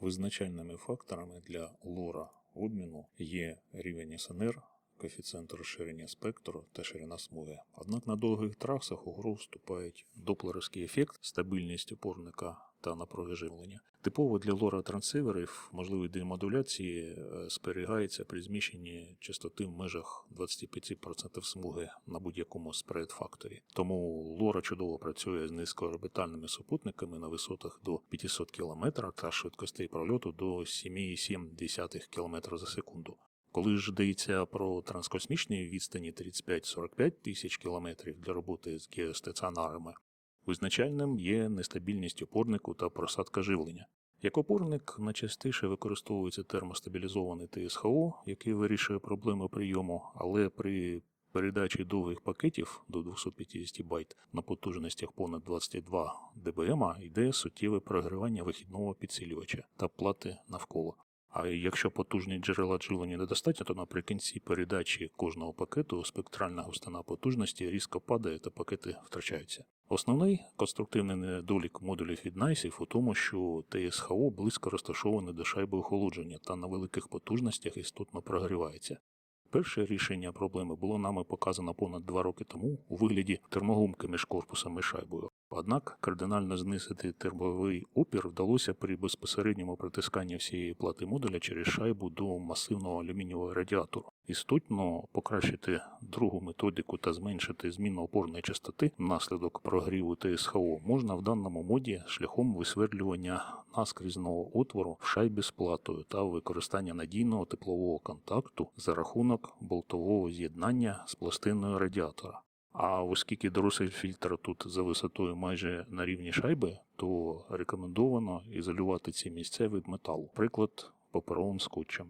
Визначальними факторами для лора обміну є рівень СНР, коефіцієнт розширення спектру та ширина смуги. Однак на довгих трасах у гру вступають доплеровський ефект, стабільність опорника та напруги живлення. Типово для лора трансиверів можливий демодуляції е, зберігається при зміщенні частоти в межах 25% смуги на будь-якому спред-факторі. Тому лора чудово працює з низькоорбітальними супутниками на висотах до 500 км та швидкостей прольоту до 7,7 км за секунду. Коли ж йдеться про транскосмічні відстані 35-45 тисяч кілометрів для роботи з геостаціонарами, визначальним є нестабільність опорнику та просадка живлення. Як опорник найчастіше використовується термостабілізований ТСХО, який вирішує проблеми прийому, але при передачі довгих пакетів до 250 байт на потужностях понад 22 дБм йде суттєве прогрівання вихідного підсилювача та плати навколо. А якщо потужні джерела живлення недостатньо, то наприкінці передачі кожного пакету спектральна густина потужності різко падає та пакети втрачаються. Основний конструктивний недолік модулів від NICE у тому, що ТСХО близько розташоване до шайби охолодження та на великих потужностях істотно прогрівається. Перше рішення проблеми було нами показано понад два роки тому у вигляді термогумки між корпусом і шайбою. Однак кардинально знизити термовий опір вдалося при безпосередньому притисканні всієї плати модуля через шайбу до масивного алюмінієвого радіатору. Істотно покращити другу методику та зменшити зміну опорної частоти внаслідок прогріву ТСХО можна в даному моді шляхом висверлювання наскрізного отвору в шайбі з платою та використання надійного теплового контакту за рахунок болтового з'єднання з пластиною радіатора. А оскільки дорослий фільтр тут за висотою майже на рівні шайби, то рекомендовано ізолювати ці місця від металу, приклад паперовим скотчем.